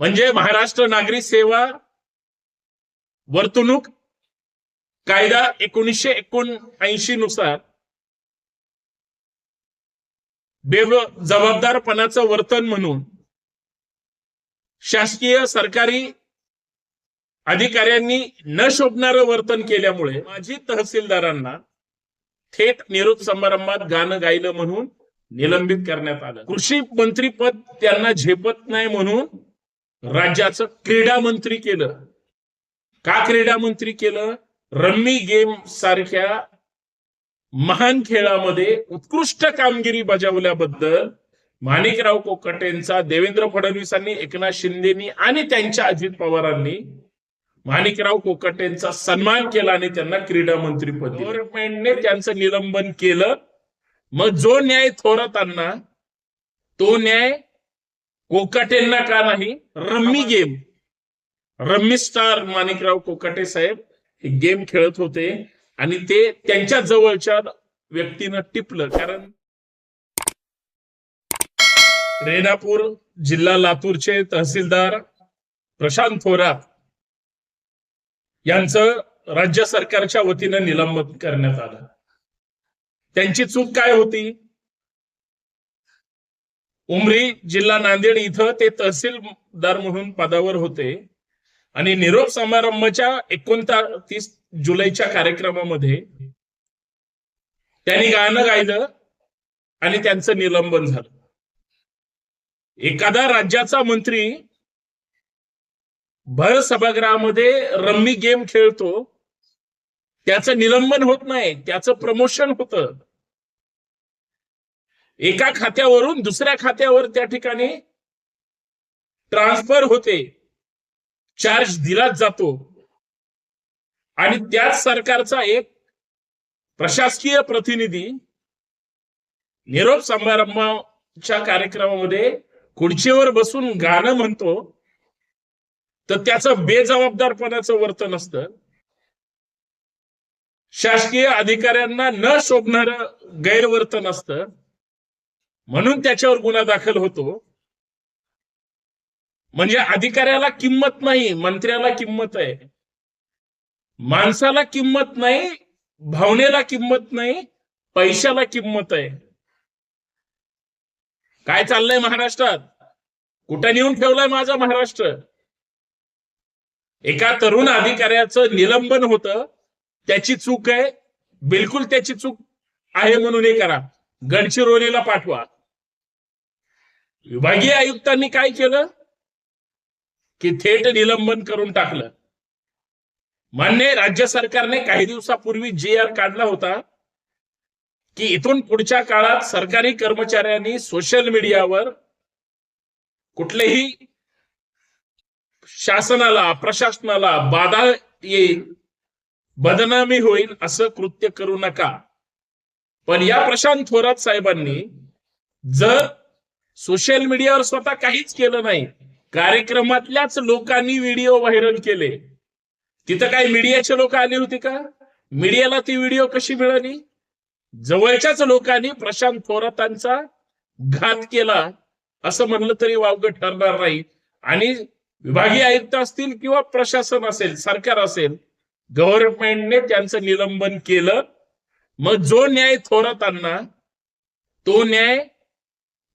म्हणजे महाराष्ट्र नागरिक सेवा वर्तणूक कायदा एकोणीसशे एकोणऐंशी नुसार बेव जबाबदारपणाचं वर्तन म्हणून शासकीय सरकारी अधिकाऱ्यांनी न शोभणारं वर्तन केल्यामुळे माजी तहसीलदारांना थेट निरोप समारंभात गाणं गायलं म्हणून निलंबित करण्यात आलं. कृषी मंत्रीपद त्यांना झेपत नाही म्हणून राज्याचं क्रीडा मंत्री केलं. का क्रीडा मंत्री केलं? रम्मी गेम सारख्या महान खेळामध्ये उत्कृष्ट कामगिरी बजावल्याबद्दल माणिकराव कोकटेंचा देवेंद्र फडणवीसांनी एकनाथ शिंदेनी आणि त्यांच्या अजित पवारांनी माणिकराव कोकटेंचा सन्मान केला आणि त्यांना क्रीडा मंत्री पद गव्हर्नमेंटने त्यांचं निलंबन केलं. मग जो न्याय थोरातांना तो न्याय कोकाटेंना का नाही? Rummy game. Rummy star Manikrao Kokate साहेब हे गेम खेळत होते आणि ते त्यांच्या जवळच्या व्यक्तीनं टिपलं. कारण रेणापूर जिल्हा लातूरचे तहसीलदार प्रशांत थोरात यांचं राज्य सरकारच्या वतीनं निलंबन करण्यात आलं. त्यांची चूक काय होती? उमरी जिल्हा नांदेड इथं ते तहसीलदार म्हणून पदावर होते. आणि निरोप समारंभाच्या एकोणतीस जुलैच्या कार्यक्रमामध्ये त्यांनी गाणं गायलं आणि त्यांचं निलंबन झालं. एखादा राज्याचा मंत्री भर सभागृहामध्ये रम्मी गेम खेळतो त्याचं निलंबन होत नाही त्याचं प्रमोशन होतं. एका खात्यावरून दुसऱ्या खात्यावर त्या ठिकाणी ट्रान्सफर होते. चार्ज दिलाच जातो. आणि त्याच सरकारचा एक प्रशासकीय प्रतिनिधी निरोप समारंभाच्या कार्यक्रमामध्ये खुर्चीवर बसून गाणं म्हणतो तर त्याचं बेजबाबदारपणाचं वर्तन असत. शासकीय अधिकाऱ्यांना न शोभणारं गैरवर्तन असतं. म्हणून त्याच्यावर गुन्हा दाखल होतो. म्हणजे अधिकाऱ्याला किंमत नाही मंत्र्याला किंमत आहे. माणसाला किंमत नाही भावनेला किंमत नाही पैशाला किंमत आहे. काय चाललंय महाराष्ट्रात? कुठं नेऊन ठेवलाय माझा महाराष्ट्र? एका तरुण अधिकाऱ्याचं निलंबन होतं. त्याची चूक आहे. बिलकुल त्याची चूक आहे म्हणून हे करा. गडचिरोलीला पाठवा. विभागीय आयुक्तांनी काय केलं? की थेट निलंबन करून टाकलं. मान्य राज्य सरकारने काही दिवसापूर्वी जे आर काढला होता की इथून पुढच्या काळात सरकारी कर्मचाऱ्यांनी सोशल मीडियावर कुठलेही शासनाला प्रशासनाला बाधा येईल बदनामी होईल असं कृत्य करू नका. पण या प्रशांत थोरात साहेबांनी जर सोशल मीडियावर स्वतः काहीच केलं नाही. कार्यक्रमातल्याच लोकांनी व्हिडिओ व्हायरल केले. तिथं काय मीडियाचे लोक आले होते का? मीडियाला ती व्हिडिओ कशी मिळाली? जवळच्याच लोकांनी प्रशांत थोरातांचा घात केला असं म्हणलं तरी वावगं ठरणार नाही. आणि विभागीय आयुक्त असतील किंवा प्रशासन असेल सरकार असेल गव्हर्नमेंटने त्यांचं निलंबन केलं. मग जो न्याय थोरातांना तो न्याय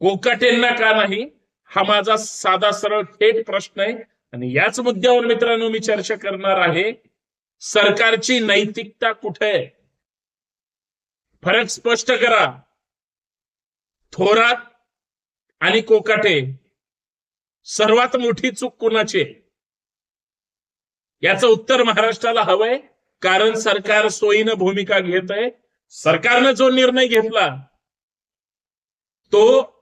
कोकाटेंना का नाही? हा माझा साधा सरळ थेट प्रश्न आहे. आणि याच मुद्द्यावर मित्रांनो मी चर्चा करणार आहे. सरकारची नैतिकता कुठे आहे? फरक स्पष्ट करा. थोरात आणि कोकाटे सर्वात मोठी चूक कोणाची आहे? याचं उत्तर महाराष्ट्राला हवंय कारण सरकार सोयीनं भूमिका घेत आहे सरकारनं जो निर्णय घेतला तो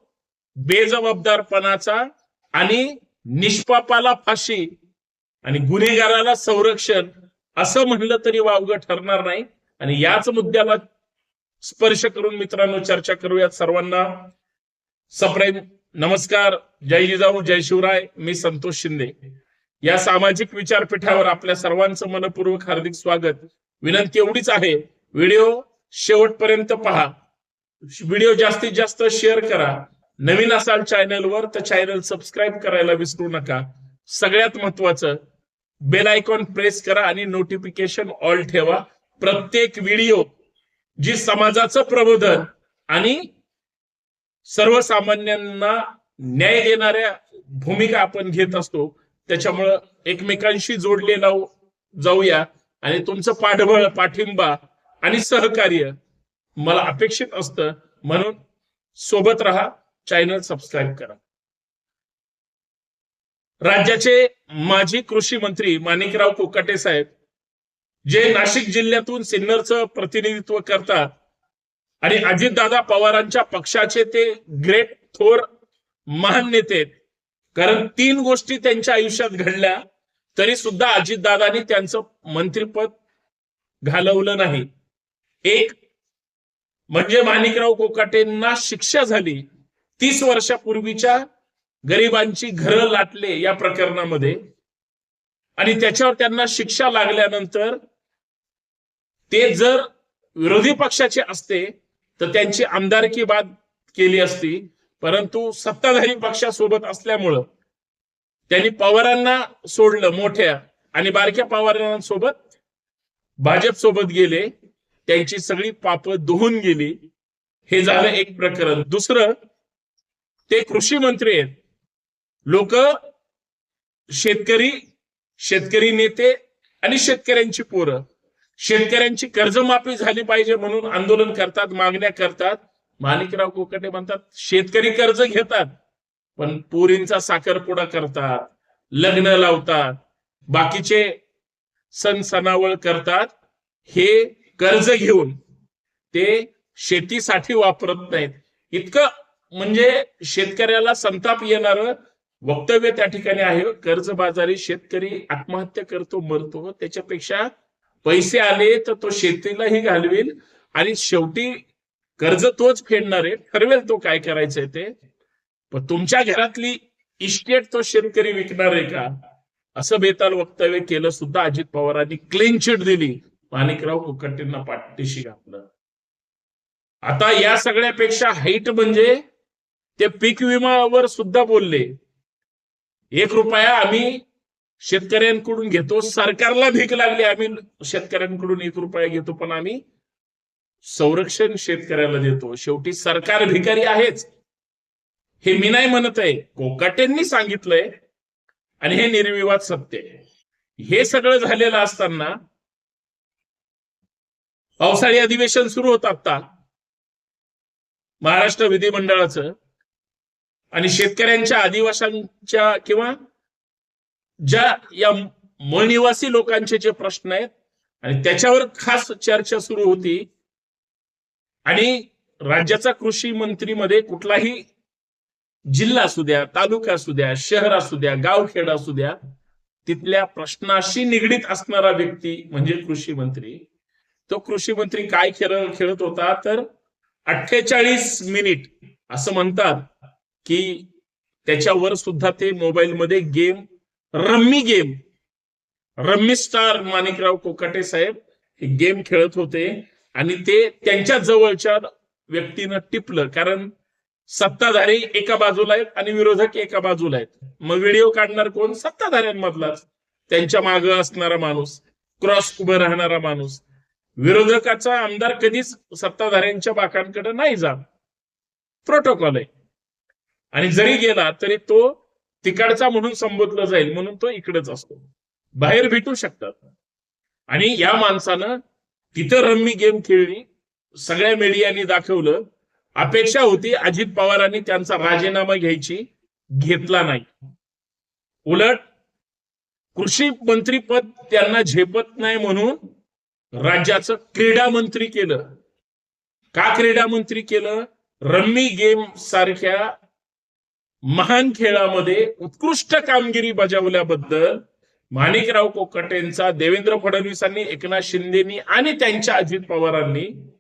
बेजबाबदारपणाचा आणि निष्पापाला फाशी आणि गुन्हेगाराला संरक्षण असं म्हणलं तरी वावगं ठरणार नाही. आणि याच मुद्द्याला स्पर्श करून मित्रांनो चर्चा करूयात सर्वांना. सप्रेम नमस्कार. जय जिजाऊ जय शिवराय. मी संतोष शिंदे. या सामाजिक विचारपीठावर आपल्या सर्वांचं मनपूर्वक हार्दिक स्वागत. विनंती एवढीच आहे. व्हिडिओ शेवटपर्यंत पहा. व्हिडिओ जास्तीत जास्त शेअर करा. नवीन असाल चॅनलवर तर चॅनल सबस्क्राईब करायला विसरू नका. सगळ्यात महत्वाचं बेल आयकॉन प्रेस करा आणि नोटिफिकेशन ऑल ठेवा. प्रत्येक व्हिडिओ जी समाजाचं प्रबोधन आणि सर्वसामान्यांना न्याय देणाऱ्या भूमिका आपण घेत असतो त्याच्यामुळं एकमेकांशी जोडलेला जाऊया. आणि तुमचं पाठबळ पाठिंबा आणि सहकार्य मला अपेक्षित असतं. म्हणून सोबत राहा. चॅनल सबस्क्राईब करा. राज्याचे माजी कृषी मंत्री माणिकराव कोकाटे साहेब जे नाशिक जिल्ह्यातून सिन्नरचं प्रतिनिधित्व करतात आणि अजितदादा पवारांच्या पक्षाचे ते ग्रेट थोर महान नेते कारण तीन गोष्टी त्यांच्या आयुष्यात घडल्या तरी सुद्धा अजितदादांनी त्यांचं मंत्रीपद घालवलं नाही. एक म्हणजे माणिकराव कोकाटेंना शिक्षा झाली. तीस वर्षापूर्वीच्या गरिबांची घरं लाटले या प्रकरणामध्ये. आणि त्याच्यावर त्यांना शिक्षा लागल्यानंतर ते जर विरोधी पक्षाचे असते तर त्यांची आमदारकी बाद केली असती. परंतु सत्ताधारी पक्षासोबत असल्यामुळं त्यांनी पवारांना सोडलं मोठ्या आणि बारक्या पवारांसोबत भाजप सोबत गेले. त्यांची सगळी पाप धुवून गेली. हे झालं एक प्रकरण. दुसरं ते कृषी मंत्री आहेत. लोक शेतकरी शेतकरी नेते आणि शेतकऱ्यांची पोरं. शेतकऱ्यांची कर्जमाफी झाली पाहिजे म्हणून आंदोलन करतात मागण्या करतात. माणिकराव कोकटे म्हणतात शेतकरी कर्ज घेतात पण पोरींचा साखरपुडा करतात लग्न लावतात बाकीचे सण सणावळ करतात हे कर्ज घेऊन ते शेतीसाठी वापरत नाहीत. इतकं म्हणजे शेतकऱ्याला संताप येणार वक्तव्य त्या ठिकाणी आहे. कर्जबाजारी शेतकरी आत्महत्या करतो मरतो. त्याच्यापेक्षा पैसे आले तर तो शेतीलाही घालवेल आणि शेवटी कर्ज तोच फेडणार आहे. ठरवेल तो काय करायचंय ते. पण तुमच्या घरातली इस्टेट तो शेतकरी विकणार आहे का? असं बेताल वक्तव्य केलं सुद्धा अजित पवारांनी क्लीन चिट दिली. माणिकराव कुकट्टींना पाठीशी घातलं. आता या सगळ्यापेक्षा हाईट म्हणजे ते पीक विमावर सुद्धा बोलले. एक रुपया आम्ही शेतकऱ्यांकडून घेतो. सरकारला भीक लागली आम्ही शेतकऱ्यांकडून एक रुपया घेतो पण आम्ही संरक्षण शेतकऱ्याला देतो. शेवटी सरकार भिकारी आहेच. हे मी नाही म्हणत आहे. कोकाटेंनी सांगितलंय आणि हे निर्विवाद सत्य आहे. हे सगळं झालेलं असताना पावसाळी अधिवेशन सुरू होत आता महाराष्ट्र विधिमंडळाचं आणि शेतकऱ्यांच्या आदिवासांच्या किंवा ज्या या मनिवासी लोकांचे जे प्रश्न आहेत आणि त्याच्यावर खास चर्चा सुरू होती. आणि राज्याचा कृषी मंत्रीमध्ये कुठलाही जिल्हा असू द्या तालुका असू द्या शहर असू द्या गावखेड असू द्या तिथल्या प्रश्नाशी निगडीत असणारा व्यक्ती म्हणजे कृषी मंत्री. तो कृषी मंत्री काय खेळ खेळत होता? तर अठ्ठेचाळीस मिनिट असं म्हणतात. की त्याच्यावर सुद्धा ते मोबाईलमध्ये game rummy game rummy star Manikrao Kokate साहेब हे गेम खेळत होते आणि ते त्यांच्या जवळच्या व्यक्तीनं टिपलं. कारण सत्ताधारी एका बाजूला आहेत आणि विरोधक एका बाजूला आहेत. मग व्हिडिओ काढणार कोण? सत्ताधाऱ्यांमधलाच. त्यांच्या माग असणारा माणूस क्रॉस उभं राहणारा माणूस. विरोधकाचा आमदार कधीच सत्ताधाऱ्यांच्या बाकांकडे नाही जा प्रोटोकॉल आहे. आणि जरी गेला तरी तो तिकडचा म्हणून संबोधला जाईल म्हणून तो इकडेच असतो. बाहेर भेटू शकतात. आणि या माणसानं तिथं रम्मी गेम खेळली सगळ्या मीडियानी दाखवलं. अपेक्षा होती अजित पवारांनी त्यांचा राजीनामा घ्यायची घेतला नाही. उलट कृषी मंत्रीपद त्यांना झेपत नाही म्हणून राज्याचं क्रीडा मंत्री केलं. का क्रीडा मंत्री केलं? रम्मी गेम सारख्या महान खेळामध्ये उत्कृष्ट कामगिरी बजावल्याबद्दल माणिकराव कोकाटेंचा देवेंद्र फडणवीसांनी एकनाथ शिंदेनी आणि त्यांच्या अजित पवारांनी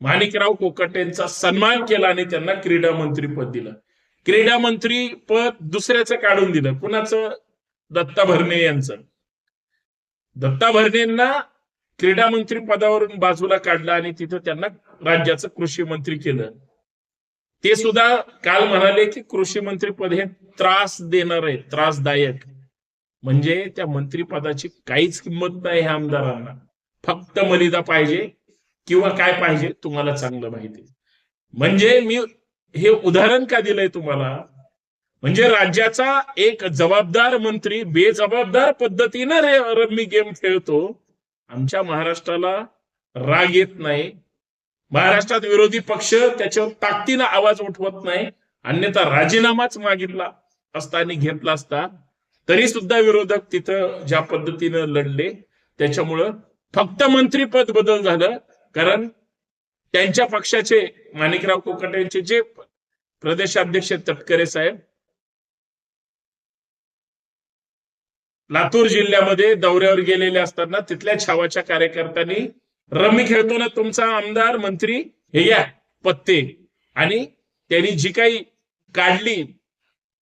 माणिकराव कोकाटेंचा सन्मान केला आणि त्यांना क्रीडा मंत्री पद दिलं. क्रीडा मंत्री पद दुसऱ्याचं काढून दिलं. कुणाचं? दत्ता भरणे यांचं. दत्ता भरणेंना क्रीडा मंत्री पदावरून बाजूला काढलं आणि तिथं त्यांना राज्याचं कृषी मंत्री केलं. ते सुद्धा काल म्हणाले की कृषी मंत्रीपद हे त्रास देणार आहे त्रासदायक. म्हणजे त्या मंत्रीपदाची काहीच किंमत नाही ह्या आमदारांना. फक्त मलिदा पाहिजे किंवा काय पाहिजे तुम्हाला चांगलं माहिती. म्हणजे मी हे उदाहरण का दिलंय तुम्हाला? म्हणजे राज्याचा एक जबाबदार मंत्री बेजबाबदार पद्धतीनं रे- रम्मी गेम खेळतो. आमच्या महाराष्ट्राला राग येत नाही. महाराष्ट्रात विरोधी पक्ष त्याच्यावर ताकदीनं आवाज उठवत नाही अन्यथा राजीनामाच मागितला असता आणि घेतला असता तरी सुद्धा विरोधक तिथं ज्या पद्धतीनं लढले त्याच्यामुळं फक्त मंत्रीपद बदल झालं कारण त्यांच्या पक्षाचे माणिकराव कोकटेंचे जे प्रदेशाध्यक्ष तटकरे साहेब लातूर जिल्ह्यामध्ये दौऱ्यावर गेलेले असताना तिथल्या छावाच्या कार्यकर्त्यांनी रम्मी खेळतो ना तुमचा आमदार मंत्री हे या पत्ते. आणि त्यांनी जी काही काढली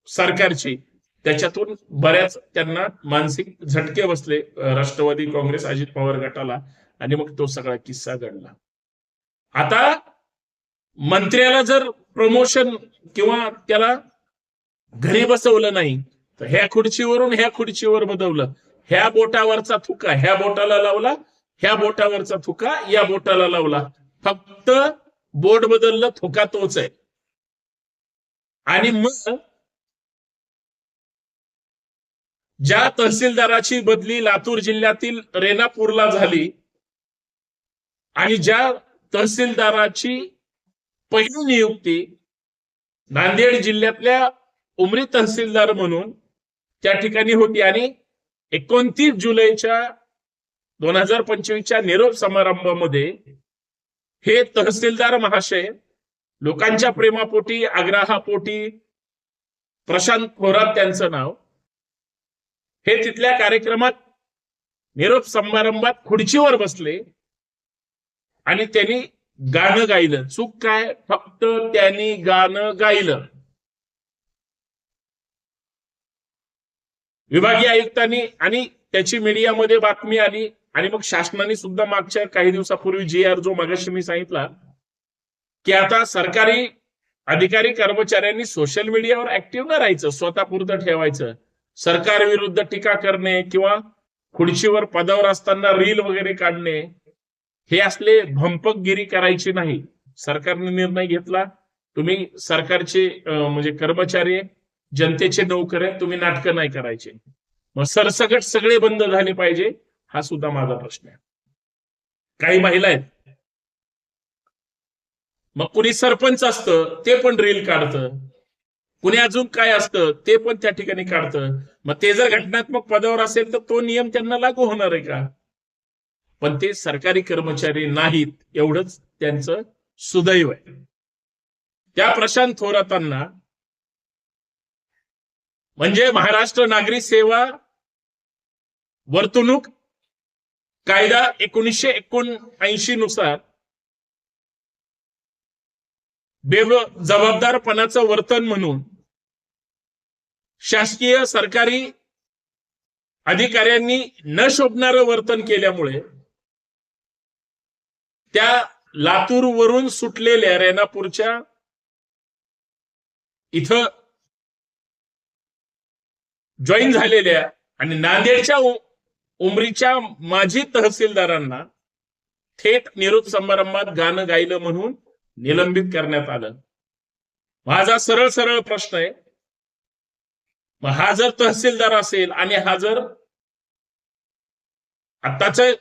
सरकारची त्याच्यातून बऱ्याच त्यांना मानसिक झटके बसले राष्ट्रवादी काँग्रेस अजित पवार गटाला. आणि मग तो सगळा किस्सा घडला. आता मंत्र्याला जर प्रमोशन किंवा त्याला घरी बसवलं नाही तर ह्या खुर्चीवरून ह्या खुर्चीवर बदवलं. ह्या बोटावरचा थुका ह्या बोटाला लावला ह्या बोटावरचा थुका या बोटाला लावला. फक्त बोट बदललं थुका तोच आहे. आणि मग ज्या तहसीलदाराची बदली लातूर जिल्ह्यातील रेणापूरला झाली आणि ज्या तहसीलदाराची पहिली नियुक्ती नांदेड जिल्ह्यातल्या उमरी तहसीलदार म्हणून त्या ठिकाणी होती आणि एकोणतीस जुलैच्या दोन हजार पंचवीसच्या निरोप समारंभामध्ये हे तहसीलदार महाशय लोकांच्या प्रेमापोटी आग्रहापोटी प्रशांत थोरात त्यांचं नाव हे तिथल्या कार्यक्रमात निरोप समारंभात खुर्चीवर बसले आणि त्यांनी गाणं गायलं. चूक काय? फक्त त्यांनी गाणं गायलं. विभागीय आयुक्तांनी आणि त्याची मीडियामध्ये बातमी आली. आणि मग शासनाने सुद्धा मागच्या काही दिवसापूर्वी जे आर जो मागाशी मी सांगितला की आता सरकारी अधिकारी कर्मचाऱ्यांनी सोशल मीडियावर ऍक्टिव्ह न राहायचं स्वतःपुरतं ठेवायचं. सरकार विरुद्ध टीका करणे किंवा खुर्चीवर पदावर असताना रील वगैरे काढणे हे असले भंपकगिरी करायची नाही. सरकारने निर्णय घेतला. तुम्ही सरकारचे म्हणजे कर्मचारी जनतेचे नोकर तुम्ही नाटकं नाही करायचे. मग सरसकट सगळे बंद झाले पाहिजे. हा सुद्धा माझा प्रश्न आहे. काही महिला आहेत. मग कुणी सरपंच असतं ते पण रील काढतं. कुणी अजून काय असतं ते पण त्या ठिकाणी काढतं. मग ते जर घटनात्मक पदावर असेल तर तो नियम त्यांना लागू होणार आहे का? पण ते सरकारी कर्मचारी नाहीत एवढंच त्यांचं सुदैव आहे. त्या प्रशांत थोरातांना म्हणजे महाराष्ट्र नागरी सेवा वर्तणूक कायदा एकोणीसशे एकोणऐंशी नुसार बेव जबाबदारपणाचं वर्तन म्हणून शासकीय सरकारी अधिकाऱ्यांनी न शोभणारं वर्तन केल्यामुळे त्या लातूरवरून सुटलेल्या रेनापूरच्या इथं जॉईन झालेल्या आणि नांदेडच्या उमरीच्या माजी तहसीलदारांना थेट निरोप समारंभात गाणं गायलं म्हणून निलंबित करण्यात आलं. माझा सरळ सरळ प्रश्न आहे. मग हा जर तहसीलदार असेल आणि हा जर आताचे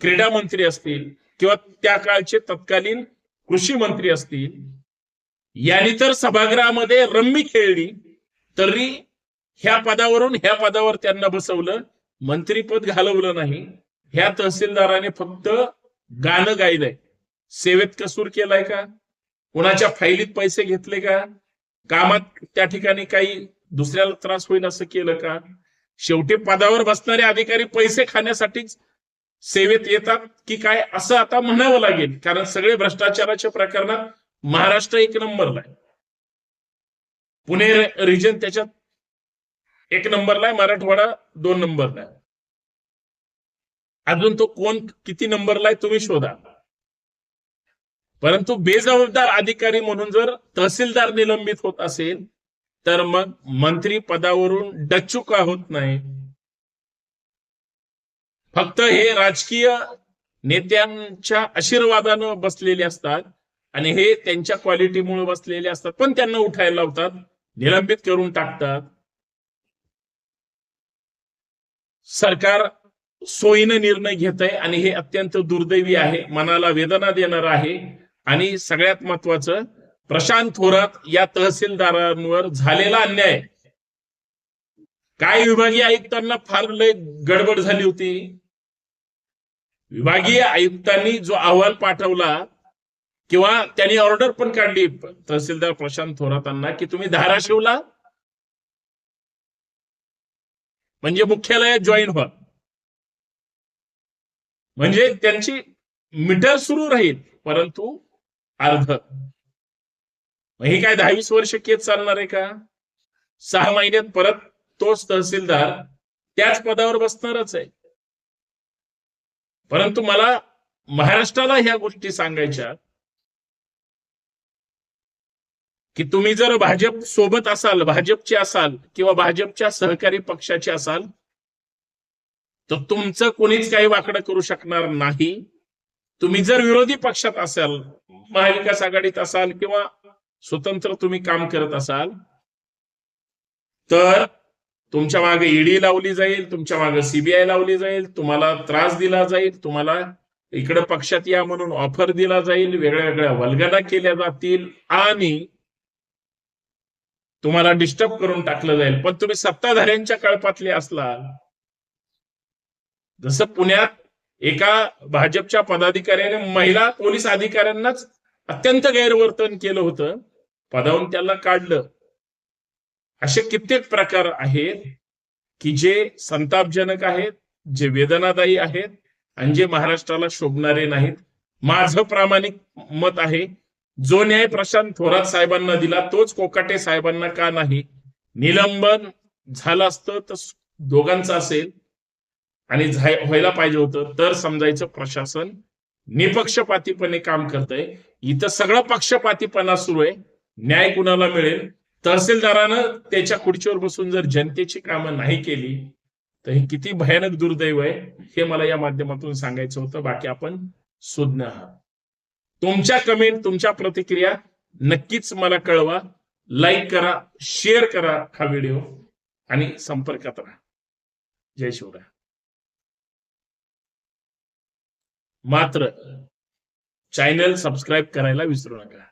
क्रीडा मंत्री असतील किंवा त्या काळचे तत्कालीन कृषी मंत्री असतील यांनी तर सभागृहामध्ये रम्मी खेळली तरी ह्या पदावरून ह्या पदावर त्यांना बसवलं मंत्रीपद घालवलं नाही. ह्या तहसीलदाराने फक्त गाणं गायलंय. सेवेत कसूर केलाय का? कुणाच्या फाईलीत पैसे घेतले का? कामात त्या ठिकाणी काही दुसऱ्याला त्रास होईल असं केलं का? शेवटी पदावर बसणारे अधिकारी पैसे खाण्यासाठीच सेवेत येतात की काय असं आता म्हणावं लागेल. कारण सगळे भ्रष्टाचाराच्या प्रकरणात महाराष्ट्र एक नंबरला आहे. पुणे रिजन त्याच्यात एक नंबरला आहे मराठवाडा दोन नंबरला आहे. अजून तो कोण किती नंबरला आहे तुम्ही शोधा. परंतु बेजबाबदार अधिकारी म्हणून जर तहसीलदार निलंबित होत असेल तर मग मंत्री पदावरून डच्चू का होत नाही. फक्त हे राजकीय नेत्यांच्या आशीर्वादानं बसलेले असतात आणि हे त्यांच्या क्वालिटीमुळे बसलेले असतात पण त्यांना उठायला लावतात निलंबित करून टाकतात. सरकार सोयीनं निर्णय घेत आहे आणि हे अत्यंत दुर्दैवी आहे मनाला वेदना देणार आहे आणि सगळ्यात महत्वाचं प्रशांत थोरात या तहसीलदारांवर झालेला अन्याय. काय विभागीय आयुक्तांना फार लय गडबड झाली होती. विभागीय आयुक्तांनी जो अहवाल पाठवला किंवा त्यांनी ऑर्डर पण काढली तहसीलदार प्रशांत थोरातांना की तुम्ही धाराशिवला म्हणजे मुख्यालयात जॉईन व्हा. म्हणजे त्यांची मीटर सुरू राहील परंतु अर्ध. हे काय दहावीस वर्ष केस चालणार आहे का? सहा महिन्यात परत तोच तहसीलदार त्याच पदावर बसणारच आहे. परंतु मला महाराष्ट्राला ह्या गोष्टी सांगायच्या की तुम्ही जर भाजप सोबत असाल भाजपचे असाल किंवा भाजपच्या सहकारी पक्षाचे असाल तर तुमचं कोणीच काही वाकडं करू शकणार नाही. तुम्ही जर विरोधी पक्षात असाल महाविकास आघाडीत असाल किंवा स्वतंत्र तुम्ही काम करत असाल तर तुमच्या मागे ईडी लावली जाईल तुमच्या मागे सीबीआय लावली जाईल तुम्हाला त्रास दिला जाईल तुम्हाला इकडे पक्षात या म्हणून ऑफर दिला जाईल वेगळ्या वेगळ्या वल्गना केल्या जातील आणि तुम्हाला डिस्टर्ब करून टाकलं जाईल. पण तुम्ही सत्ताधाऱ्यांच्या कळपातले असला जसं पुण्यात एका भाजपच्या पदाधिकाऱ्याने महिला पोलीस अधिकाऱ्यांनाच अत्यंत गैरवर्तन केलं होतं पदावरून त्याला काढलं. असे कित्येक प्रकार आहेत की जे संतापजनक आहेत जे वेदनादायी आहेत आणि जे महाराष्ट्राला शोभणारे नाहीत. माझं प्रामाणिक मत आहे जो न्याय प्रशांत थोरात साहेबांना दिला तोच कोकाटे साहेबांना का नाही? निलंबन झालं असतं तर दोघांचं असेल आणि व्हायला पाहिजे होतं. तर समजायचं प्रशासन निपक्षपातीपणे काम करतंय. इथं सगळं पक्षपातीपणा सुरू आहे. न्याय कुणाला मिळेल? तहसीलदारानं त्याच्या खुर्चीवर बसून जर जनतेची कामं नाही केली तर हे किती भयानक दुर्दैव आहे हे मला या माध्यमातून सांगायचं होतं. बाकी आपण सुज्ञ आहात. तुमच्या कमेंट तुमच्या प्रतिक्रिया नक्कीच मला कळवा. लाईक करा शेअर करा हा व्हिडिओ आणि संपर्कात राहा. जय शिवराय. मात्र चॅनल सबस्क्राईब करायला विसरू नका.